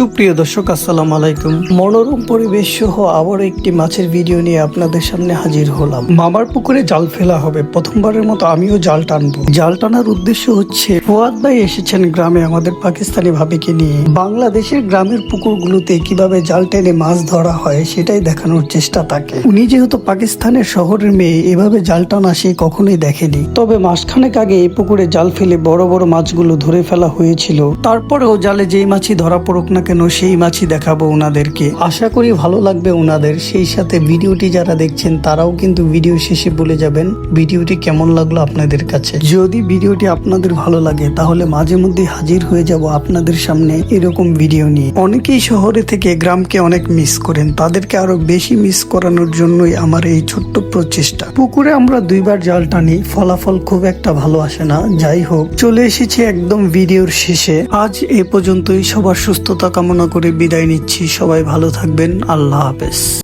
সুপ্রিয় দর্শক, আসসালাম আলাইকুম। মনোরম পরিবেশ সহ আবার একটি মাছের ভিডিও নিয়ে আপনাদের সামনে হাজির হলাম। মামার পুকুরে জাল ফেলা হবে। প্রথমবারের মতো আমিও জাল টানবো। জাল টানার উদ্দেশ্য হচ্ছে, ফুয়াদ ভাই এসেছেন গ্রামে আমাদের পাকিস্তানি ভাবিকে নিয়ে। বাংলাদেশের গ্রামের পুকুরগুলোতে কীভাবে জাল টেনে মাছ ধরা হয় সেটাই দেখানোর চেষ্টা থাকে উনি যেহেতু পাকিস্তানের শহরের মেয়ে, এভাবে জাল টানা সে কখনোই দেখেনি। তবে মাসখানেক আগে এই পুকুরে জাল ফেলে বড় বড় মাছগুলো ধরে ফেলা হয়েছিল। তারপরেও জালে যেই মাছই ধরা পড়ুক না কেন সেই মাছই দেখাবো ওনাদেরকে আশা করি ভালো লাগবে ওনাদের সেই সাথে ভিডিওটি যারা দেখছেন, তারাও কিন্তু ভিডিও শেষে বলে যাবেন, ভিডিওটি কেমন লাগল আপনাদের কাছে। যদি ভিডিওটি আপনাদের ভালো লাগে, তাহলে মাঝে মধ্যে হাজির হয়ে যাব আপনাদের সামনে এরকম ভিডিও নিয়ে। অনেকেই শহরে থেকে গ্রামকে অনেক মিস করেন। তাদেরকে আরও বেশি মিস করানোর জন্যই আমার এই ছোট্ট প্রচেষ্টা। পুকুরে আমরা দুইবার জাল টানি, ফলাফল খুব একটা ভালো আসে না। যাই হোক, চলে এসেছি একদম ভিডিওর শেষে। আজ এ পর্যন্তই। সবার সুস্থতা কামনা করে বিদায় নিচ্ছি। সবাই ভালো থাকবেন। আল্লাহ হাফেজ।